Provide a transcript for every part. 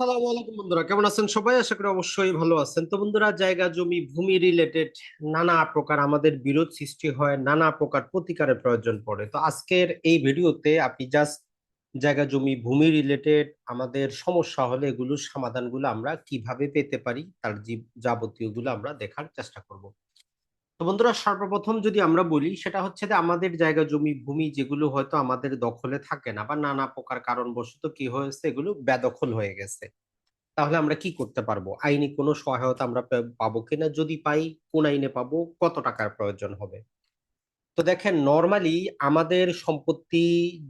আসসালামু আলাইকুম বন্ধুরা, কেমন আছেন সবাই? আশা করি অবশ্যই ভালো আছেন। তো বন্ধুরা, জায়গা, জমি, ভূমি রিলেটেড নানা প্রকার আমাদের বিরোধ সৃষ্টি হয়, নানা প্রকার প্রতিকারের প্রয়োজন পড়ে। তো আজকের এই ভিডিওতে আপনি জাস্ট জায়গা, জমি, ভূমি রিলেটেড আমাদের সমস্যা হলে এগুলোর সমাধানগুলো আমরা কীভাবে পেতে পারি, তার যাবতীয়গুলো আমরা দেখার চেষ্টা করব। তো বন্ধুরা, সর্বপ্রথম যদি আমরা বলি, সেটা হচ্ছে যে আমাদের জায়গা, জমি, ভূমি যেগুলো হয়তো আমাদের দখলে থাকে না বা নানা প্রকার কারণবশত কি হয়েছে, এগুলো বেদখল হয়ে গেছে। তাহলে আমরা কি করতে পারব? আইনি কোনো সহায়তা আমরা পাবো কিনা? যদি পাই, কোন আইনে পাবো? কত টাকার প্রয়োজন হবে? তো দেখেন নর্মালি আমাদের সম্পত্তি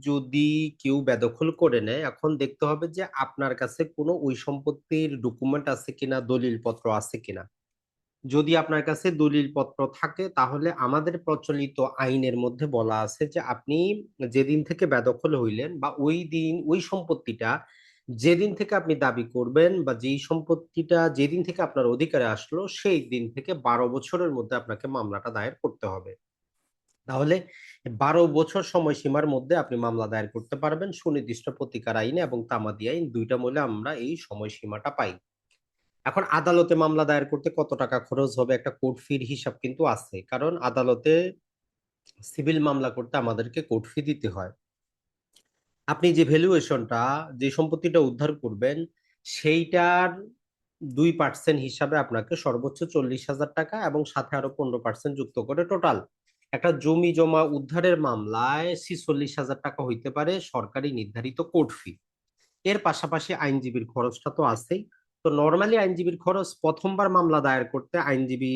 যদি কেউ বেদখল করে নেয়, এখন দেখতে হবে যে আপনার কাছে কোনো ওই সম্পত্তির ডকুমেন্ট আছে কিনা দলিল পত্র আছে কিনা। যদি আপনার কাছে দলিল পত্র থাকে, তাহলে আমাদের প্রচলিত আইনের মধ্যে বলা আছে যে, আপনি যেদিন থেকে বেদখল হইলেন বা ওই দিন, ওই সম্পত্তিটা যেদিন থেকে আপনি দাবি করবেন বা যেই সম্পত্তিটা যেদিন থেকে আপনার অধিকারে আসলো, সেই দিন থেকে বারো বছরের মধ্যে আপনাকে মামলাটা দায়ের করতে হবে। তাহলে বারো বছর সময়সীমার মধ্যে আপনি মামলা দায়ের করতে পারবেন। সুনির্দিষ্ট প্রতিকার আইনে এবং তামাদি আইন দুইটা মূলে আমরা এই সময়সীমাটা পাই। এখন আদালতে মামলা দায়ের করতে কত টাকা খরচ হবে একটা কোর্ট ফির হিসাব কিন্তু আছে। কারণ আদালতে সিভিল মামলা করতে আমাদেরকে কোর্ট ফি দিতে হয়। আপনি যে ভ্যালুয়েশনটা যে সম্পত্তিটা উদ্ধার করবেন, সেইটার দুই পার্সেন্ট হিসাবে আপনাকে সর্বোচ্চ চল্লিশ হাজার টাকা এবং সাথে আরও পনেরো পার্সেন্ট যুক্ত করে টোটাল একটা জমি জমা উদ্ধারের মামলায় ছিচল্লিশ হাজার টাকা হইতে পারে সরকারি নির্ধারিত কোর্ট ফি এর পাশাপাশি আইনজীবীর খরচটা তো আছেই। তো নর্মালি আইনজীবীর খরচ প্রথমবার মামলা দায়ের করতে আইনজীবী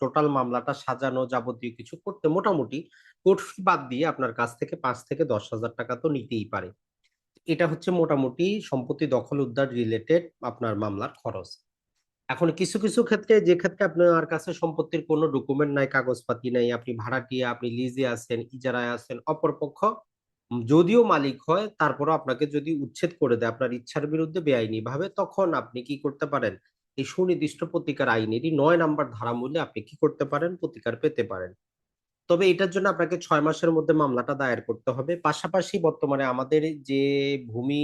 টোটাল মামলাটা সাজানো যাবতীয় কিছু করতে মোটামুটি কোর্ট ফি বাদ দিয়ে আপনার কাছ থেকে পাঁচ থেকে দশ হাজার টাকা তো নিতেই পারে। এটা হচ্ছে মোটামুটি সম্পত্তি দখল উদ্ধার রিলেটেড আপনার মামলার খরচ। এখন কিছু কিছু ক্ষেত্রে যে ক্ষেত্রে আপনার কাছে সম্পত্তির কোনো ডকুমেন্ট নাই, কাগজপাতি নাই, আপনি ভাড়াটিয়া, আপনি লিজে আছেন, ইজারায় আছেন, অপরপক্ষ যদিও মালিক হয়, তারপরও আপনাকে যদি উচ্ছেদ করে দেয় আপনার ইচ্ছার বিরুদ্ধে বেআইনি ভাবে, তখন আপনি কি করতে পারেন? এই সুনির্দিষ্ট প্রতিকার আইনেরই নয় নাম্বার ধারা মূল্যে আপনি কি করতে পারেন? প্রতিকার পেতে পারেন। তবে এটার জন্য আপনাকে ছয় মাসের মধ্যে মামলাটা দায়ের করতে হবে। পাশাপাশি বর্তমানে আমাদের যে ভূমি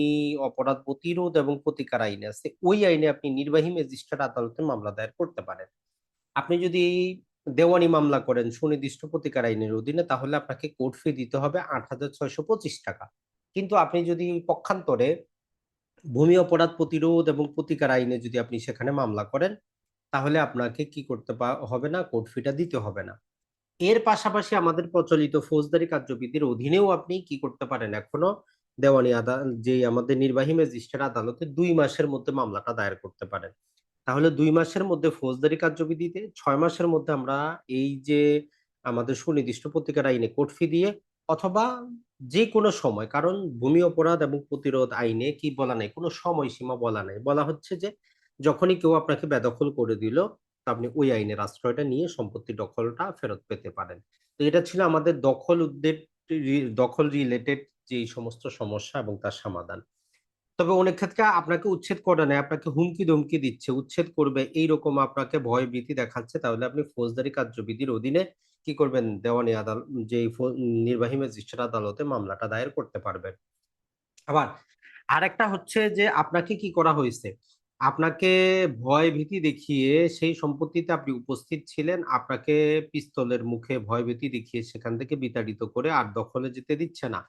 অপরাধ প্রতিরোধ এবং প্রতিকার আইন আছে, ওই আইনে আপনি নির্বাহী ম্যাজিস্ট্রেট আদালতে মামলা দায়ের করতে পারেন। আপনি যদি দেওয়ানি মামলা করেন সুনির্দিষ্ট প্রতিকার আইনের অধীনে, তাহলে আপনাকে কোর্ট ফি দিতে হবে আট হাজার ছয়শো পঁচিশ টাকা। কিন্তু আপনি যদি পক্ষান্তরে ভূমি অপরাধ প্রতিরোধ এবং প্রতিকার আইনে যদি আপনি সেখানে মামলা করেন, তাহলে আপনাকে কি করতে হবে না, কোর্ট ফিটা দিতে হবে না। এর পাশাপাশি আমাদের প্রচলিত ফৌজদারি কার্যবিধির অধীনেও আপনি কি করতে পারেন? এখনও দেওয়ানি আদালত যে আমাদের নির্বাহী ম্যাজিস্ট্রেট আদালতে দুই মাসের মধ্যে মামলাটা দায়ের করতে পারেন। তাহলে দুই মাসের মধ্যে ফৌজদারি কার্যবিধিতে, ছয় মাসের মধ্যে আমরা এই যে আমাদের সুনির্দিষ্ট প্রতিকার আইনে কোর্ট ফি দিয়ে অথবা যে কোনো সময়, কারণ ভূমি অপরাধ এবং প্রতিরোধ আইনে কি বলা নাই, কোনো সময়সীমা বলা নাই। বলা হচ্ছে যে যখনই কেউ আপনাকে বেদখল করে দিল আপনি ওই আইনের আশ্রয়টা নিয়ে সম্পত্তি দখলটা ফেরত পেতে পারেন। তো এটা ছিল আমাদের দখল উদ্যোগ দখল রিলেটেড যে সমস্ত সমস্যা এবং তার সমাধান। তবে অনেক ক্ষেত্রে আপনাকে উচ্ছেদ করে নেয় আপনাকে হুমকি ধমকি দিচ্ছে, উচ্ছেদ করবে, এইরকম আপনাকে ভয় ভীতি দেখাচ্ছে, তাহলে আপনি ফৌজদারি কার্যবিধির অধীনে কি করবেন? দেওয়ানি আদালত যে নির্বাহী ম্যাজিস্ট্রেট আদালতে মামলাটা দায়ের করতে পারবেন। আবার আরেকটা হচ্ছে যে আপনাকে কি করা হয়েছে? আপনাকে ভয় ভীতি দেখিয়ে সেই সম্পত্তিতে আপনি উপস্থিত ছিলেন, আপনাকে পিস্তলের মুখে ভয় ভীতি দেখিয়ে সেখান থেকে বিতাড়িত করে আর দখলে যেতে দিচ্ছে না।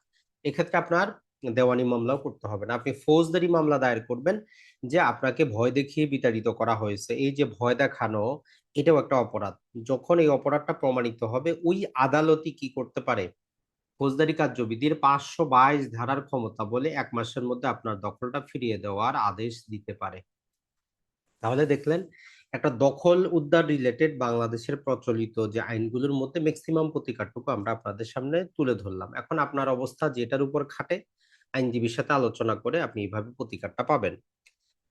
এক্ষেত্রে আপনার দেওয়ানি মামলাও করতে হবে না। আপনি ফৌজদারি মামলা দায়ের করবেন যে আপনাকে ভয় দেখিয়ে বিতাড়িত করা হয়েছে। এই যে ভয় দেখানো, এটাও একটা অপরাধ। যখন এই অপরাধটা প্রমাণিত হবে, ওই আদালতই কি করতে পারে? ফৌজদারি কার্যবিধির পাঁচশো বাইশ ধারার ক্ষমতা বলে এক মাসের মধ্যে আপনার দখলটা ফিরিয়ে দেওয়ার আদেশ দিতে পারে। তাহলে দেখলেন, একটা দখল উদ্ধার রিলেটেড বাংলাদেশের প্রচলিত যে আইনগুলোর মধ্যে ম্যাক্সিমাম প্রতিকারটুকু আমরা আপনাদের সামনে তুলে ধরলাম। এখন আপনার অবস্থা যেটার উপর খাটে আইনজীবীর সাথে আলোচনা করে আপনি এইভাবে প্রতিকারটা পাবেন।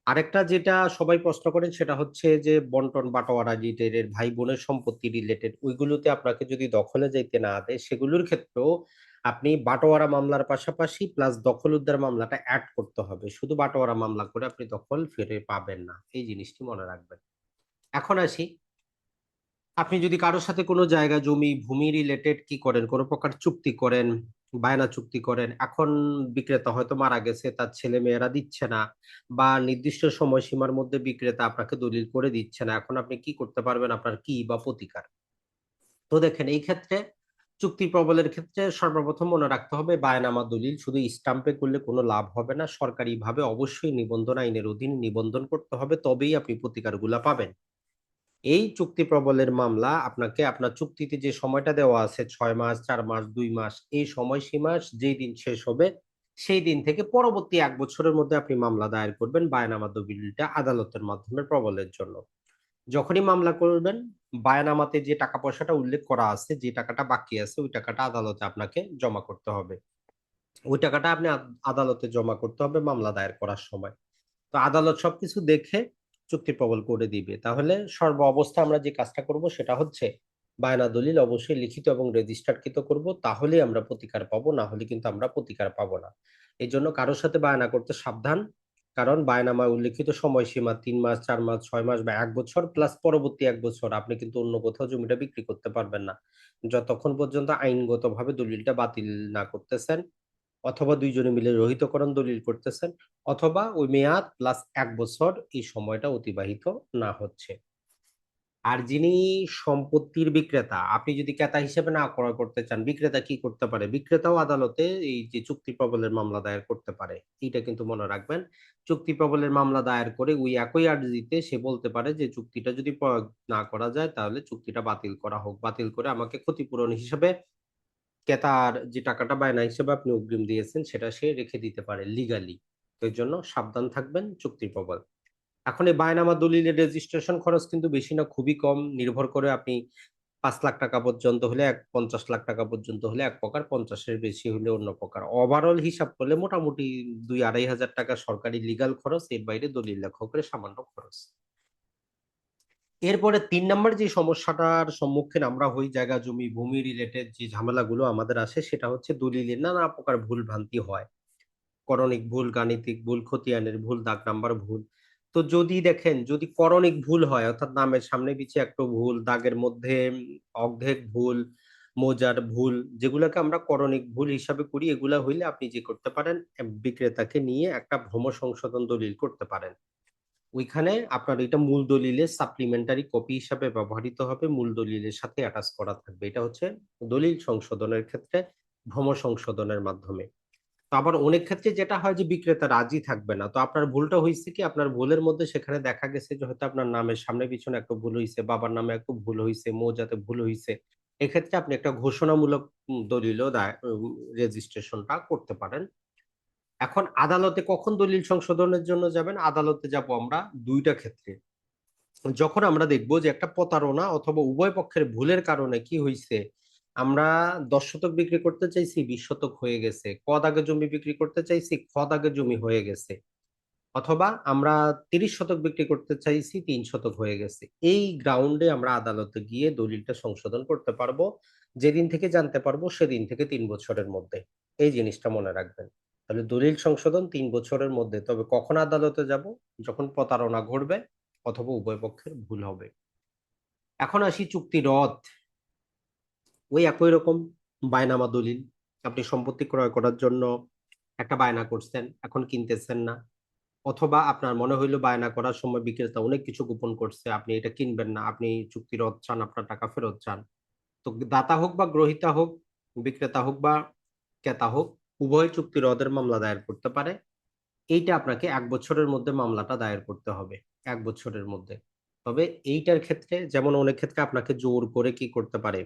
আরেকটা যেটা সবাই প্রশ্ন করেন সেটা হচ্ছে যে, বন্টন বাটোয়ারা রিলেটেড ভাই বোনের সম্পত্তি রিলেটেড ওইগুলোতে আপনাকে যদি দখলে যাইতে না দেয়, সেগুলোর ক্ষেত্রেও আপনি বাটোয়ারা মামলার পাশাপাশি প্লাস দখল উদ্ধার মামলাটা অ্যাড করতে হবে। শুধু বাটোয়ারা মামলা করে আপনি দখল ফিরে পাবেন না। এই জিনিসটি মনে রাখবেন। এখন আসি। আপনি যদি কারোর সাথে কোনো জায়গা, জমি, ভূমি রিলেটেড কি করেন, কোনো প্রকার চুক্তি করেন বায়না চুক্তি করেন। এখন বিক্রেতা হয়তো মারা গেছে, তার ছেলে মেয়েরা দিচ্ছে না বা নির্দিষ্ট সময়সীমার মধ্যে বিক্রেতা আপনাকে দলিল করে দিচ্ছে না। এখন আপনি কি করতে পারবেন? আপনার কি বা প্রতিকার? তো দেখেন, এই ক্ষেত্রে চুক্তি প্রবলের ক্ষেত্রে সর্বপ্রথম মনে রাখতে হবে, বায়নামা দলিল শুধু স্টাম্পে করলে কোনো লাভ হবে না। সরকারিভাবে অবশ্যই নিবন্ধন, আইনের অধীন নিবন্ধন করতে হবে। তবেই আপনি প্রতিকারগুলা পাবেন। এই চুক্তি প্রবলের মামলা আপনাকে আপনার চুক্তিতে যে সময়টা দেওয়া আছে ছয় মাস, চার মাস, দুই মাস, এই সময়সীমা যেই দিন শেষ হবে, সেই দিন থেকে পরবর্তী এক বছরের মধ্যে আপনি মামলা দায়ের করবেন বায়নামা দলিলটা আদালতের মাধ্যমে প্রবলের জন্য। যখনই মামলা করবেন, বায়নামাতে যে টাকা পয়সাটা উল্লেখ করা আছে, যে টাকাটা বাকি আছে, ওই টাকাটা আদালতে আপনাকে জমা করতে হবে। ওই টাকাটা আপনি আদালতে জমা করতে হবে মামলা দায়ের করার সময়। তো আদালত সবকিছু দেখে চুক্তি প্রবল করে দিবে। তাহলে সর্ব অবস্থা আমরা যে কাজটা করব সেটা হচ্ছে বায়না দলিল অবশ্যই লিখিত এবং রেজিস্টারকৃত করব তাহলে আমরা প্রতিকার পাবো না হলে কিন্তু আমরা প্রতিকার পাবো না। এই জন্য কারোর সাথে বায়না করতে সাবধান, কারণ বায়নামায় উল্লেখিত সময়সীমা তিন মাস, চার মাস, ছয় মাস বা এক বছর প্লাস পরবর্তী এক বছর আপনি কিন্তু অন্য কোথাও জমিটা বিক্রি করতে পারবেন না। যতক্ষণ পর্যন্ত আইনগতভাবে দলিলটা বাতিল না করতেছেন অথবা দুইজনে মিলে রহিতকরণ দলিল করতেছেন, অথবা ওই মেয়াদ প্লাস এক বছর এই সময়টা অতিবাহিত না হচ্ছে। আর যিনি সম্পত্তির বিক্রেতা, আপনি যদি ক্রেতা হিসেবে না ক্রয় করতে চান, বিক্রেতা কি করতে পারে? বিক্রেতাও আদালতে এই যে চুক্তি প্রবলের মামলা দায়ের করতে পারে এটা কিন্তু মনে রাখবেন। চুক্তি প্রবলের মামলা দায়ের করে ওই একই আর্জিতে সে বলতে পারে যে চুক্তিটা যদি প্রয়োগ না করা যায়, তাহলে চুক্তিটা বাতিল করা হোক। বাতিল করে আমাকে ক্ষতিপূরণ হিসেবে ক্রেতার যে টাকাটা বায়না হিসেবে আপনি অগ্রিম দিয়েছেন, সেটা সে রেখে দিতে পারে লিগালি এর জন্য সাবধান থাকবেন, চুক্তির প্রবল। এখন এই বায়নামা দলিলের রেজিস্ট্রেশন খরচ কিন্তু বেশি না, খুবই কম। নির্ভর করে আপনি পাঁচ লাখ টাকা পর্যন্ত হলে এক, পঞ্চাশ লাখ টাকা পর্যন্ত হলে এক প্রকার, পঞ্চাশের বেশি হলে অন্য প্রকার। ওভারঅল হিসাব করলে মোটামুটি দুই আড়াই হাজার টাকা সরকারি লিগাল খরচ, এর বাইরে দলিল লেখকের সামান্য খরচ। এরপরে তিন নম্বর যে সমস্যাটার সম্মুখীন আমরা হই জায়গা, জমি, ভূমি রিলেটেড যে ঝামেলাগুলো আমাদের আসে সেটা হচ্ছে দলিলের নানা প্রকার ভুল ভ্রান্তি হয়। করণিক ভুল, গাণিতিক ভুল, খতিয়ানের ভুল, দাগ নাম্বার ভুল। তো যদি দেখেন, যদি করণিক ভুল হয়, অর্থাৎ নামের সামনে পিছিয়ে একটা ভুল, দাগের মধ্যে অর্ধেক ভুল, মোজার ভুল, যেগুলোকে আমরা করণিক ভুল হিসাবে করি, এগুলা হইলে আপনি যে করতে পারেন বিক্রেতাকে নিয়ে একটা ভ্রম সংশোধন দলিল করতে পারেন। ওইখানে আপনার এটা মূল দলিলের সাপ্লিমেন্টারি কপি হিসাবে ব্যবহৃত হবে, মূল দলিলের সাথে অ্যাটাচ করা থাকবে। এটা হচ্ছে দলিল সংশোধনের ক্ষেত্রে ভ্রম সংশোধনের মাধ্যমে। তো আবার অনেক ক্ষেত্রে যেটা হয় যে বিক্রেতা রাজি থাকবে না। তো আপনার ভুলটা হয়েছে কি? আপনার ভুলের মধ্যে সেখানে দেখা গেছে যে হয়তো আপনার নামের সামনে পিছনে একটা ভুল হয়েছে, বাবার নামে একটা ভুল হয়েছে মৌজাতে ভুল হয়েছে, এক্ষেত্রে আপনি একটা ঘোষণামূলক দলিলও রেজিস্ট্রেশনটা করতে পারেন। এখন আদালতে কখন দলিল সংশোধনের জন্য যাবেন? আদালতে যাব আমরা দুইটা ক্ষেত্রে। যখন আমরা দেখব যে একটা প্রতারণা অথবা উভয় পক্ষের ভুলের কারণে কি হয়েছে আমরা দশ শতক বিক্রি করতে চাইছি, বিশ শতক হয়ে গেছে। ক দাগে জমি বিক্রি করতে চাইছি, খ দাগে জমি হয়ে গেছে। অথবা আমরা তিরিশ শতক বিক্রি করতে চাইছি, তিন শতক হয়ে গেছে। এই গ্রাউন্ডে আমরা আদালতে গিয়ে দলিলটা সংশোধন করতে পারব। যেদিন থেকে জানতে পারব, সেদিন থেকে তিন বছরের মধ্যে। এই জিনিসটা মনে রাখবেন। তাহলে দলিল সংশোধন তিন বছরের মধ্যে। তবে কখন আদালতে যাব? যখন প্রতারণা ঘটবে অথবা উভয় পক্ষের ভুল হবে। এখন আসি চুক্তি রদ। ওই একই রকম বায়নামা দলিল। আপনি সম্পত্তি ক্রয় করার জন্য একটা বায়না করছেন, এখন কিনতেছেন না। অথবা আপনার মনে হইল বায়না করার সময় বিক্রেতা অনেক কিছু গোপন করছে, আপনি এটা কিনবেন না, আপনি চুক্তি রদ চান, আপনার টাকা ফেরত চান। তো দাতা হোক বা গ্রহিতা হোক, বিক্রেতা হোক বা ক্রেতা হোক উভয় চুক্তি রদের মামলা দায়ের করতে পারে। এইটা আপনাকে এক বছরের মধ্যে মামলাটা দায়ের করতে হবে, এক বছরের মধ্যে। তবে এইটার ক্ষেত্রে যেমন অনেক ক্ষেত্রে আপনাকে জোর করে কি করতে পারে,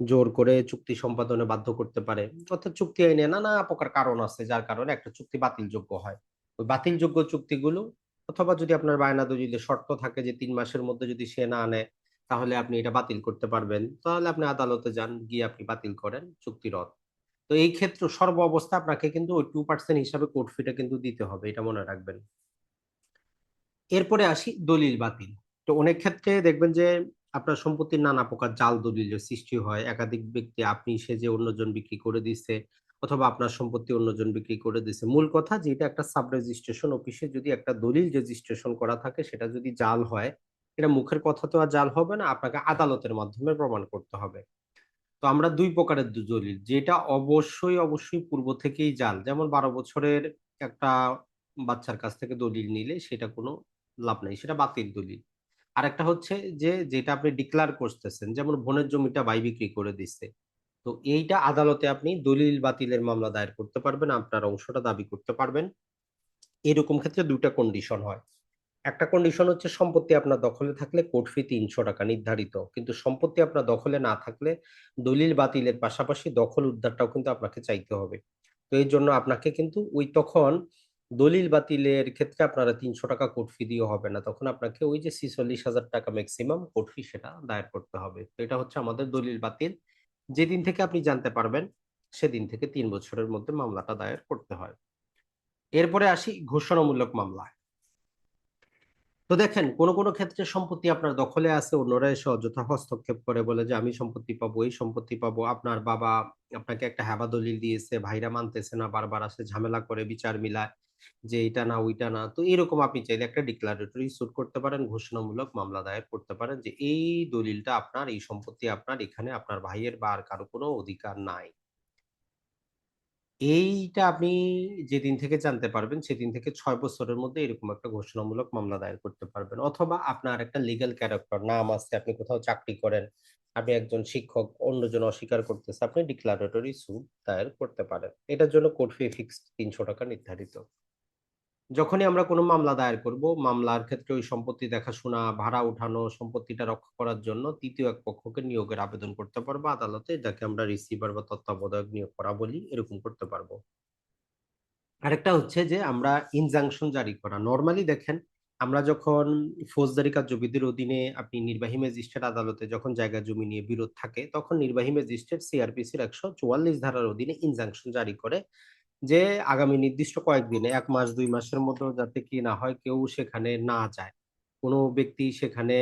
জোর করে চুক্তি সম্পাদনে বাধ্য করতে পারে। অর্থাৎ চুক্তি আইনে নানা প্রকার কারণ আছে, যার কারণে একটা চুক্তি বাতিলযোগ্য হয়। ওই বাতিলযোগ্য চুক্তিগুলো, অথবা যদি আপনার বায়না দলিলে শর্ত থাকে যে তিন মাসের মধ্যে যদি সে না আনে তাহলে আপনি এটা বাতিল করতে পারবেন। তাহলে আপনি আদালতে যান, গিয়ে আপনি বাতিল করেন চুক্তি রদ। তো এই ক্ষেত্রে সর্ব অবস্থা আপনাকে কিন্তু ওই টু পার্সেন্ট হিসাবে কোর্ট ফিটা কিন্তু দিতে হবে, এটা মনে রাখবেন। এরপরে আসি দলিল বাতিল। তো অনেক ক্ষেত্রে দেখবেন যে আপনার সম্পত্তির নানা প্রকার জাল দলিল সৃষ্টি হয়। একাধিক ব্যক্তি, আপনি সে যে অন্যজন বিক্রি করে দিচ্ছে অথবা আপনার সম্পত্তি অন্যজন বিক্রি করে দিচ্ছে মূল কথা যেটা একটা সাব রেজিস্ট্রেশন অফিসে যদি একটা দলিল রেজিস্ট্রেশন করা থাকে, সেটা যদি জাল হয়, এটা মুখের কথা তো আর জাল হবে না, আপনাকে আদালতের মাধ্যমে প্রমাণ করতে হবে। তো আমরা দুই প্রকারের দলিল। যেটা অবশ্যই অবশ্যই পূর্ব থেকেই জাল। যেমন বারো বছরের একটা বাচ্চার কাছ থেকে দলিল নিলে সেটা কোনো লাভ নেই, সেটা বাতিল দলিল। আর একটা হচ্ছে যে, যেটা আপনি ডিক্লার করতেছেন, যেমন বোনের জমিটা বাই বিক্রি করে দিচ্ছে তো এইটা আদালতে আপনি দলিল বাতিলের মামলা দায়ের করতে পারবেন, আপনার অংশটা দাবি করতে পারবেন। এরকম ক্ষেত্রে দুইটা কন্ডিশন হয়। একটা কন্ডিশন হচ্ছে সম্পত্তি আপনার দখলে থাকলে কোর্ট ফি তিনশো টাকা নির্ধারিত। কিন্তু সম্পত্তি আপনার দখলে না থাকলে দলিল বাতিলের পাশাপাশি দখল উদ্ধারটাও কিন্তু আপনাকে চাইতে হবে। তো এই জন্য আপনাকে কিন্তু ওই তখন দলিল বাতিলের ক্ষেত্রে আপনারা তিনশো টাকা কোর্ট ফি দিয়ে হবে না। তখন আপনাকে ওই যে ছিচল্লিশ হাজার টাকা ম্যাক্সিমাম কোর্ট ফি সেটা দায়ের করতে হবে। তো এটা হচ্ছে আমাদের দলিল বাতিল। যেদিন থেকে আপনি জানতে পারবেন, সেদিন থেকে তিন বছরের মধ্যে মামলাটা দায়ের করতে হয়। এরপরে আসি ঘোষণামূলক মামলা তো দেখেন, কোনো কোনো ক্ষেত্রে সম্পত্তি আপনার দখলে আছে, অন্যরা এসে অযথা হস্তক্ষেপ করে বলে যে, আমি সম্পত্তি পাবো, এই সম্পত্তি পাবো। আপনার বাবা আপনাকে একটা হ্যাবা দলিল দিয়েছে, ভাইরা মানতেছে না, বারবার আসে ঝামেলা করে, বিচার মিলায় যে, এটা না, ওইটা না। তো এরকম আপনি চাইলে একটা ডিক্লারেটরি সুট করতে পারেন, ঘোষণামূলক মামলা দায়ের করতে পারেন যে, এই দলিলটা আপনার, এই সম্পত্তি আপনার, এখানে আপনার ভাইয়ের বা আর কারও কোনো অধিকার নাই। এইটা আপনি যেদিন থেকে জানতে পারবেন, সেদিন থেকে ছয় বছরের মধ্যে এরকম একটা ঘোষণামূলক মামলা দায়ের করতে পারবেন। অথবা আপনার একটা লিগাল ক্যারেক্টার নাম আছে, আপনি কোথাও চাকরি করেন, আপনি একজন শিক্ষক, অন্যজন অস্বীকার করতেছে, আপনি ডিক্লারেটরি সুট দায়ের করতে পারেন। এটার জন্য কোর্ট ফি ফিক্সড তিনশো টাকা নির্ধারিত। যখনই আমরা কোনো মামলা দায়ের করব, মামলার ক্ষেত্রে ওই সম্পত্তি দেখাশোনা, ভাড়া উঠানো, সম্পত্তিটা রক্ষা করার জন্য তৃতীয় এক পক্ষকে নিয়োগের আবেদন করতে পারব, আদালতে যাকে আমরা রিসিভার বা তত্ত্বাবধায়ক নিয়োগ করা বলি, এরকম করতে পারব। আরেকটা হচ্ছে যে আমরা ইনজাংশন জারি করা। নর্মালি দেখেন, আমরা যখন ফৌজদারি কার্যবিধির অধীনে আপনি নির্বাহী ম্যাজিস্ট্রেট আদালতে যখন জায়গা জমি নিয়ে বিরোধ থাকে, তখন নির্বাহী ম্যাজিস্ট্রেট সিআরপিসির একশো চুয়াল্লিশ ধারার অধীনে ইনজাংশন জারি করে। যে আগামী নির্দিষ্ট কয়েকদিনে, এক মাস, দুই মাসের মধ্যে যাতে কি না হয় কেউ সেখানে না যায়। কোনো ব্যক্তি সেখানে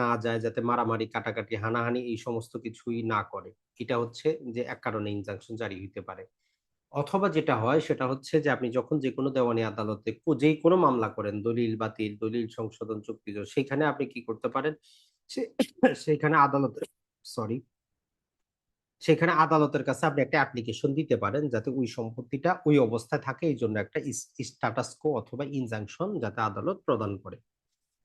না যায় যাতে মারামারি, কাটাকাটি, হানাহানি এই সমস্ত কিছুই না করে। এটা হচ্ছে যে এক কারণে ইনজাংশন জারি হইতে পারে। অথবা যেটা হয় সেটা হচ্ছে যে আপনি যখন যে কোনো দেওয়ানি আদালতে যে কোনো মামলা করেন, দলিল, বাতিল, দলিল সংশোধন চুক্তি, সেখানে আপনি কি করতে পারেন? সেখানে আদালতে সরি সেখানে আদালতের কাছে আপনি একটা অ্যাপ্লিকেশন দিতে পারেন যাতে ওই সম্পত্তিটা ওই অবস্থায় থাকে, এই জন্য একটা স্ট্যাটাস কো অথবা ইনজাংশন যাতে আদালত প্রদান করে।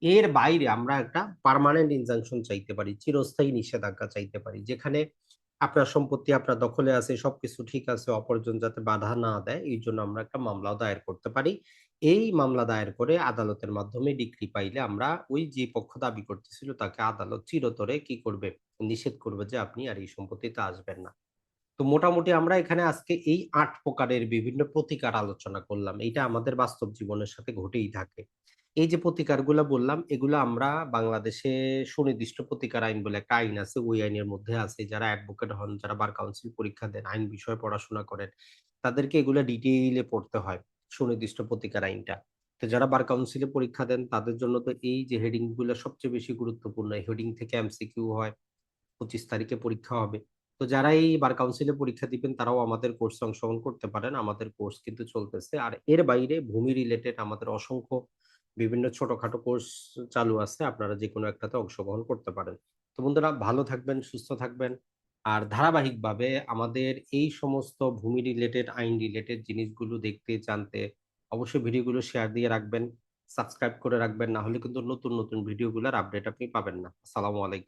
এর বাইরে আমরা একটা পার্মানেন্ট ইনজাংশন চাইতে পারি, চিরস্থায়ী নিষেধাজ্ঞা চাইতে পারি, যেখানে আপনার সম্পত্তি আপনার দখলে আছে, সবকিছু ঠিক আছে, অপরজন যাতে বাধা না দেয়, এই জন্য আমরা একটা মামলাও দায়ের করতে পারি। এই মামলা দায়ের করে আদালতের মাধ্যমে ডিগ্রি পাইলে আমরা ওই যে পক্ষ দাবি করতেছিল তাকে আদালত চিরতরে কি করবে? নিষেধ করবে যে আপনি আর এই সম্পত্তিতে আসবেন না। তো মোটামুটি আমরা এখানে আজকে এই আট প্রকারের বিভিন্ন প্রতিকার আলোচনা করলাম। এটা আমাদের বাস্তব জীবনের সাথে ঘটেই থাকে। এই যে প্রতিকারগুলো বললাম, এগুলো আমরা বাংলাদেশে সুনির্দিষ্ট প্রতিকার আইন বলে একটা আইন আছে। ওই আইনের মধ্যে আছে। যারা অ্যাডভোকেট হন, যারা বার কাউন্সিল পরীক্ষা দেন, আইন বিষয়ে পড়াশোনা করেন, তাদেরকে এগুলো ডিটেইলে পড়তে হয়। সুনির্দিষ্ট প্রতিকার আইনটা। তো যারা বার কাউন্সিলে পরীক্ষা দেন, তাদের জন্য তো এই যে হেডিংগুলো সবচেয়ে বেশি গুরুত্বপূর্ণ হেডিং থেকে এমসিকিউ হয়, পঁচিশ তারিখে পরীক্ষা হবে। তো যারা এই বার কাউন্সিলে পরীক্ষা দিবেন, তারাও আমাদের কোর্সে অংশগ্রহণ করতে পারেন, আমাদের কোর্স কিন্তু চলতেছে। আর এর বাইরে ভূমি রিলেটেড আমাদের অসংখ্য বিভিন্ন ছোটখাটো কোর্স চালু আছে, আপনারা যে কোনো একটাতে অংশগ্রহণ করতে পারেন। তো বন্ধুরা, ভালো থাকবেন, সুস্থ থাকবেন। আর ধারাবাহিকভাবে আমাদের এই সমস্ত ভূমি রিলেটেড আইন রিলেটেড জিনিসগুলো দেখতে, জানতে অবশ্যই ভিডিওগুলো শেয়ার দিয়ে রাখবেন সাবস্ক্রাইব করে রাখবেন না হলে কিন্তু নতুন নতুন ভিডিওগুলোর আপডেট আপনি পাবেন না। আসসালামু আলাইকুম।